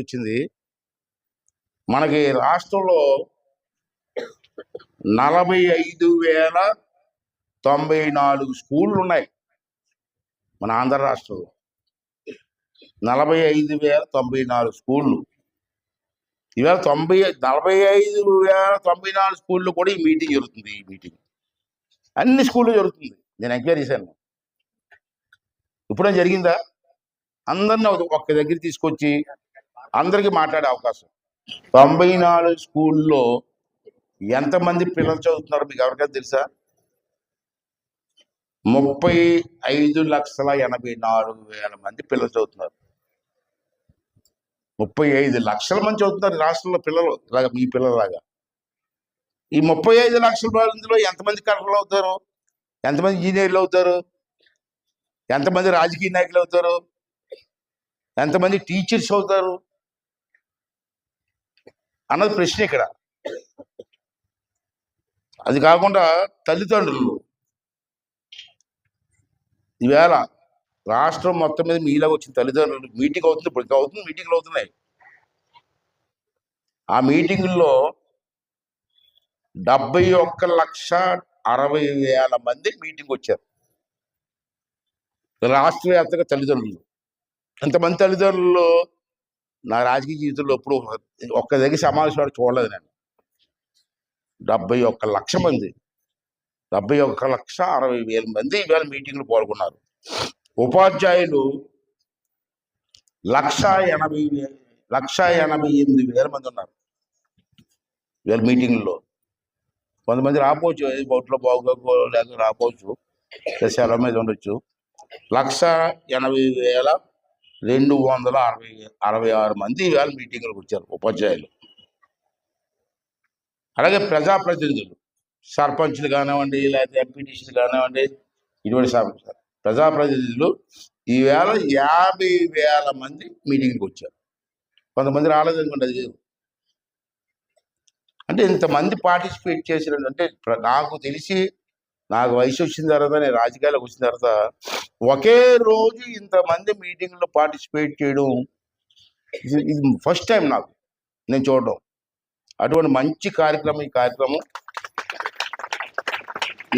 వచ్చింది. మనకి రాష్ట్రంలో నలభై ఐదు వేల తొంభై నాలుగు స్కూళ్ళు ఉన్నాయి మన ఆంధ్ర రాష్ట్రంలో. నలభై ఐదు వేల తొంభై నాలుగు స్కూళ్ళు. ఇవాళ తొంభై నలభై ఐదు వేల తొంభై నాలుగు స్కూళ్ళు కూడా ఈ మీటింగ్ జరుగుతుంది ఈ మీటింగ్. అన్ని స్కూళ్ళు జరుగుతుంది. నేను ఎంక్వైరీ చేశాను. ఇప్పుడే జరిగిందా? అందరిని ఒక- ఒక్క దగ్గర తీసుకొచ్చి అందరికీ మాట్లాడే అవకాశం. తొంభై నాలుగు స్కూల్లో ఎంతమంది పిల్లలు చదువుతున్నారు మీకు ఎవరికైనా తెలుసా? ముప్పై ఐదు లక్షల ఎనభై నాలుగు వేల మంది పిల్లలు చదువుతున్నారు. ముప్పై ఐదు లక్షల మంది చదువుతున్నారు రాష్ట్రంలో పిల్లలు లాగా మీ పిల్లలాగా ఈ ముప్పై ఐదు లక్షల మందిలో ఎంతమంది కలెక్టర్లు అవుతారు? ఎంతమంది ఇంజనీర్లు అవుతారు? ఎంతమంది రాజకీయ నాయకులు అవుతారు? ఎంతమంది టీచర్స్ అవుతారు? అన్నది ప్రశ్న ఇక్కడ. అది కాకుండా తల్లిదండ్రులు. ఈవేళ రాష్ట్రం మొత్తం మీద మీలాగా వచ్చిన తల్లిదండ్రులు మీటింగ్ అవుతుంది ఇప్పుడు ఇంకా అవుతుంది మీటింగ్లు అవుతున్నాయి. ఆ మీటింగుల్లో డెబ్బై ఒక్క లక్ష అరవై వేల మంది మీటింగ్ వచ్చారు. రాష్ట్ర వ్యాప్తంగా తల్లిదండ్రులు. ఎంతమంది తల్లిదండ్రులు నా రాజకీయ జీవితంలో ఎప్పుడు ఒక్క దగ్గర సమావేశం చూడలేదు నేను. డెబ్బై ఒక్క లక్ష మంది. డెబ్బై ఒక్క లక్ష అరవై వేల మంది ఇవాళ మీటింగ్లు పాల్గొన్నారు. ఉపాధ్యాయులు లక్ష ఎనభై లక్ష ఎనభై ఎనిమిది వేల మంది ఉన్నారు. ఇవాళ మీటింగ్లో. కొంతమంది రాపోవచ్చు ఏ బౌట్లో బాగోకో లేక రాపోవచ్చు సెలవు మీద ఉండొచ్చు. లక్ష ఎనభై వేల రెండు వందల అరవై అరవై ఆరు మంది ఇవాళ మీటింగ్లకు వచ్చారు ఉపాధ్యాయులు. అలాగే ప్రజాప్రతినిధులు సర్పంచ్లు కానివ్వండి లేకపోతే ఎంపీటీసీలు కానివ్వండి ఇటువంటి ప్రజాప్రతినిధులు ఈవేళ యాభై వేల మంది మీటింగ్కి వచ్చారు. కొంతమంది రాలేదనుకోండి అది అంటే ఇంతమంది పార్టిసిపేట్ చేసిన అంటే నాకు తెలిసి నాకు వయసు వచ్చిన తర్వాత నేను రాజకీయాలకు వచ్చిన తర్వాత ఒకే రోజు ఇంతమంది మీటింగ్లో పార్టిసిపేట్ చేయడం ఇది- ఫస్ట్ టైం నాకు నేను చూడడం. అటువంటి మంచి కార్యక్రమం ఈ కార్యక్రమం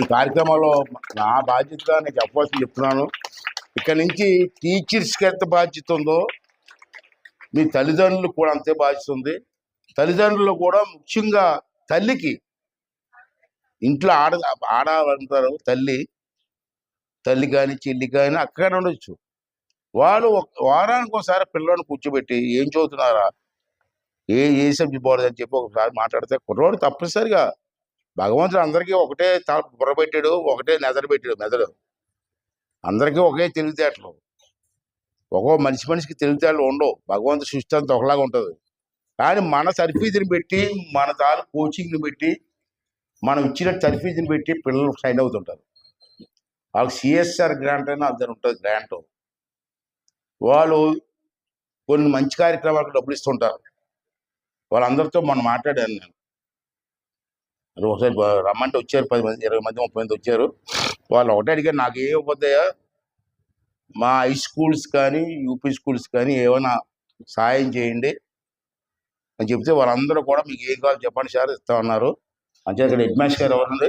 ఈ కార్యక్రమంలో నా బాధ్యత నేను చెప్పవలసింది చెప్తున్నాను. ఇక్కడ నుంచి టీచర్స్కి ఎంత బాధ్యత ఉందో మీ తల్లిదండ్రులకు కూడా అంతే బాధ్యత ఉంది. తల్లిదండ్రులు కూడా ముఖ్యంగా తల్లికి ఇంట్లో ఆడ ఆడ తల్లి తల్లి కానీ చెల్లి కానీ అక్కడ ఉండొచ్చు. వాళ్ళు ఒక వారానికి ఒకసారి పిల్లలను కూర్చోబెట్టి ఏం చదువుతున్నారా? ఏ ఏ సబ్జెక్ట్ బాగుంది అని చెప్పి ఒకసారి మాట్లాడితే కుర్రోడు తప్పనిసరిగా భగవంతుడు అందరికీ ఒకటే తల బుర్రపెట్టాడు ఒకటే నెదరు పెట్టాడు మెదడు. అందరికీ ఒకే తెలివితేటలు. ఒక్కో మనిషి మనిషికి తెలివితేటలు ఉండవు. భగవంతుడు సృష్టి అంతా ఒకలాగా ఉంటుంది. కానీ మన సర్ఫీజుని పెట్టి మన తాలూ కోచింగ్ని పెట్టి మనం ఇచ్చిన సర్ఫీజుని పెట్టి పిల్లలు సైన్ అవుతుంటారు. వాళ్ళకి సిఎస్ఆర్ గ్రాంట్ అయినా అందరు ఉంటుంది గ్రాంట్ వాళ్ళు కొన్ని మంచి కార్యక్రమాలకు డబ్బులు ఇస్తుంటారు. వాళ్ళందరితో మనం మాట్లాడాను నేను. అది ఒకసారి రమ్మంటే వచ్చారు పది మంది ఇరవై మంది ముప్పై మంది వచ్చారు. వాళ్ళు ఒకటే అడిగారు నాకు ఏ ఇవ్వద్దయ్యా? మా హై స్కూల్స్ కానీ యూపీ స్కూల్స్ కానీ ఏమైనా సాయం చేయండి అని చెప్తే వాళ్ళందరూ కూడా మీకు ఏం కావాలి చెప్పండి సార్ ఇస్తా ఉన్నారు అంటే ఇక్కడ హెడ్ మాస్టర్ గారు ఎవరండి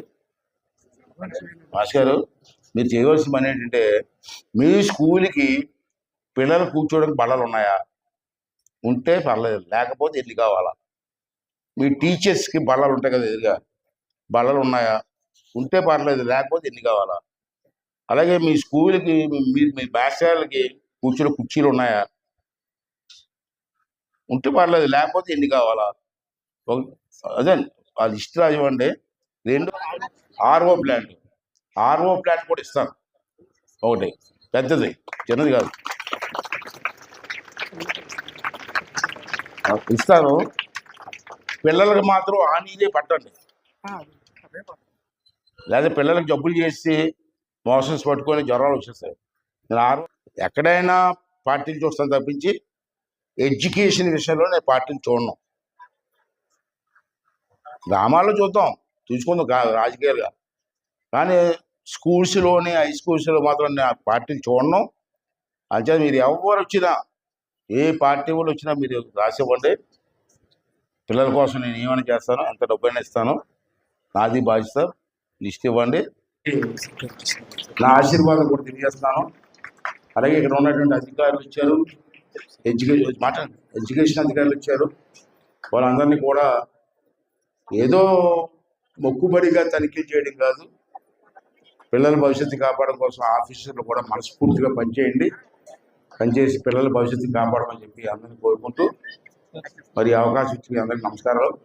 మాస్టర్ గారు మీరు చేయవలసిన పని ఏంటంటే మీ స్కూల్కి పిల్లలు కూర్చోవడానికి బల్లలు ఉన్నాయా? ఉంటే పర్లేదు లేకపోతే ఎన్ని కావాలా? మీ టీచర్స్కి బల్లలు ఉంటాయి కదా ఎదురుగా బల్లలు ఉన్నాయా? ఉంటే పర్లేదు లేకపోతే ఎన్ని కావాలా? అలాగే మీ స్కూల్కి మీ మీ పాఠశాలకి కూర్చునే కుర్చీలు ఉన్నాయా? ఉంటే పర్లేదు లేకపోతే ఎన్ని కావాలా? అదే ఆ లిస్ట్ రాజమండి రెండు ఆర్ఓ ప్లాంట్. ఆర్ఓ ప్లాంట్ కూడా ఇస్తాను. ఒకటి. పెద్దది. చిన్నది కాదు. ఇస్తాను. పిల్లలకి మాత్రం ఆ నీరే పట్టండి లేదా పిల్లలకి జబ్బులు చేసి మోషన్స్ పట్టుకొని జ్వరాలు వచ్చేస్తాయి. నేను ఆరు ఎక్కడైనా పార్టీలు చూస్తాను తప్పించి ఎడ్యుకేషన్ విషయంలో నేను పార్టీలు చూడను. గ్రామాల్లో చూద్దాం. చూసుకుందాం రాజకీయాలుగా. కానీ స్కూల్స్లోని హై స్కూల్స్లో మాత్రం నేను ఆ పార్టీని చూడను. అంతే మీరు ఎవరు వచ్చినా ఏ పార్టీ వాళ్ళు వచ్చినా మీరు రాసివ్వండి. పిల్లల కోసం నేను ఏమైనా చేస్తాను ఎంత డబ్బైనా ఇస్తాను. నాది బాధ్యత లిస్ట్ ఇవ్వండి. నా ఆశీర్వాదం కూడా తెలియజేస్తాను. అలాగే ఇక్కడ ఉన్నటువంటి అధికారులు ఇచ్చారు ఎడ్యుకేషన్ మాట ఎడ్యుకేషన్ అధికారులు ఇచ్చారు వాళ్ళందరినీ కూడా ఏదో మొక్కుబడిగా తనిఖీ చేయడం కాదు. పిల్లల భవిష్యత్తు కాపాడడం కోసం ఆఫీసర్లు కూడా మనస్ఫూర్తిగా పనిచేయండి. పనిచేసి పిల్లల భవిష్యత్తు కాపాడమని చెప్పి అందరిని కోరుకుంటూ మరి అవకాశం ఇచ్చి అందరికీ నమస్కారాలు.